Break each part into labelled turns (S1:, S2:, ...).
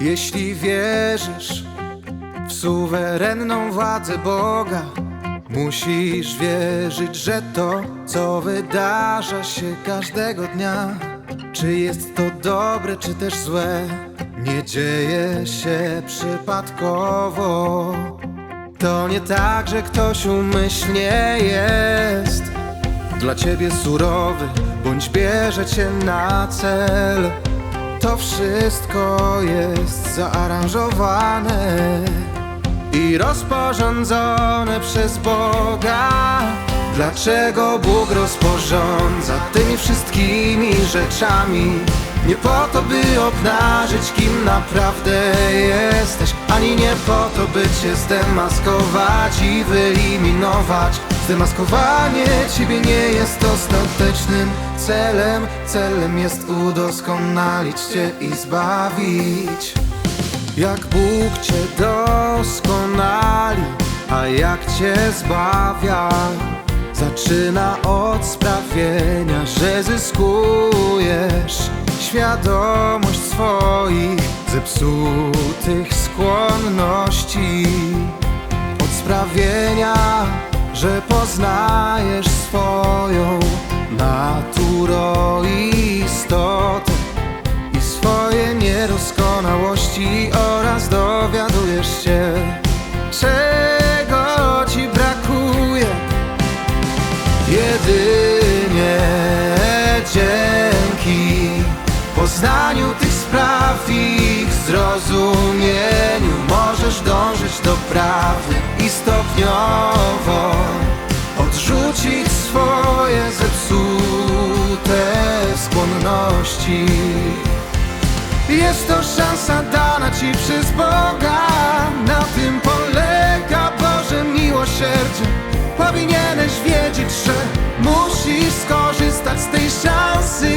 S1: Jeśli wierzysz w suwerenną władzę Boga, musisz wierzyć, że to, co wydarza się każdego dnia, czy jest to dobre, czy też złe, nie dzieje się przypadkowo. To nie tak, że ktoś umyślnie jest dla ciebie surowy, bądź bierze cię na cel. To wszystko jest zaaranżowane i rozporządzone przez Boga. Dlaczego Bóg rozporządza tymi wszystkimi rzeczami? Nie po to, by obnażyć, kim naprawdę jesteś, ani nie po to, by cię zdemaskować i wyeliminować. Zdemaskowanie ciebie nie jest ostatecznym celem. Celem jest udoskonalić cię i zbawić. Jak Bóg cię doskonali, a jak cię zbawia Zaczyna od sprawienia, że zyskujesz Świadomość swoich zepsutych skłonności Od sprawienia, że poznajesz swoją naturoistotę i swoje niedoskonałości oraz dowiadujesz się, czego ci brakuje. Jedynie dzięki poznaniu tych spraw ich zrozumieniu możesz dążyć do prawdy i stopniowo odrzucić swoje zepsute skłonności. Jest to szansa dana ci przez Boga. Na tym polega Boże miłosierdzie. Powinieneś wiedzieć, że musisz skorzystać z tej szansy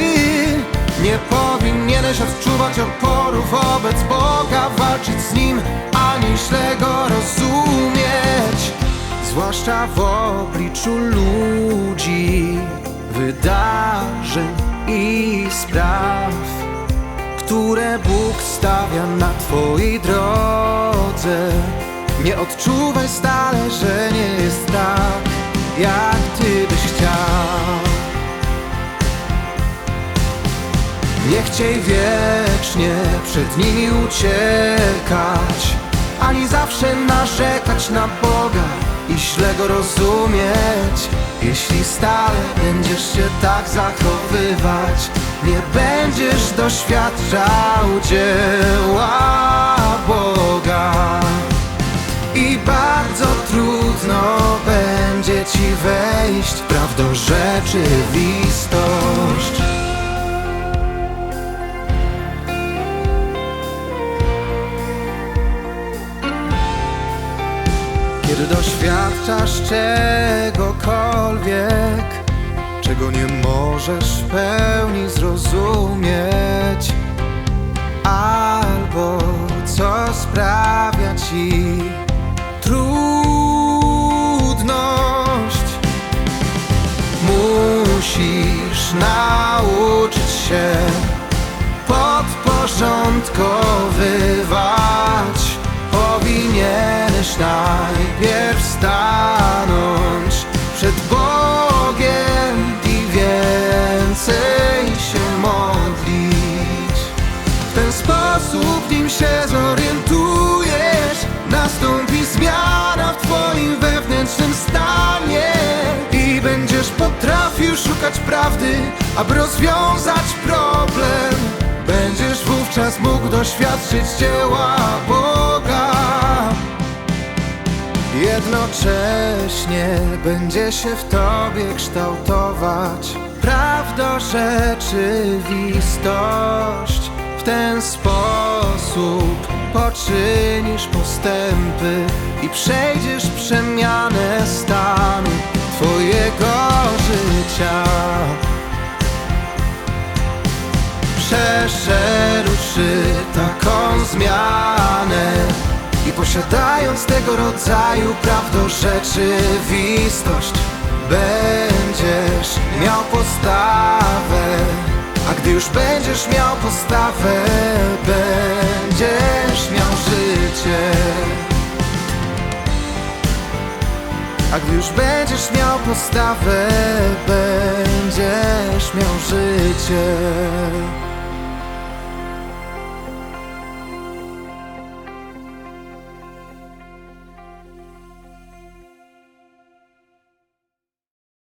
S1: Nie powinieneś odczuwać oporu wobec Boga Walczyć z Nim, ani źle Go rozumieć Zwłaszcza w obliczu ludzi, wydarzeń i spraw które Bóg stawia na Twojej drodze. Nie odczuwaj stale, że nie jest tak, jak Ty byś chciał. Nie chciej wiecznie przed nimi uciekać, ani zawsze narzekać na Boga i źle Go rozumieć. Jeśli stale będziesz się tak zachowywać, nie będziesz doświadczał dzieła Boga. I bardzo trudno będzie ci wejść w prawdą rzeczywistość. Doświadczasz czegokolwiek, czego nie możesz w pełni zrozumieć, albo co sprawia ci trudność, musisz nauczyć prawdy, aby rozwiązać problem. Będziesz wówczas mógł doświadczyć dzieła Boga. Jednocześnie będzie się w tobie kształtować prawda rzeczywistość. W ten sposób poczynisz postępy i przejdziesz przemianę stanu Twojego życia. Przeszedłszy taką zmianę i posiadając tego rodzaju prawdą rzeczywistość Będziesz miał postawę A gdy już będziesz miał postawę Będziesz życie A gdy już będziesz miał postawę Będziesz miał życie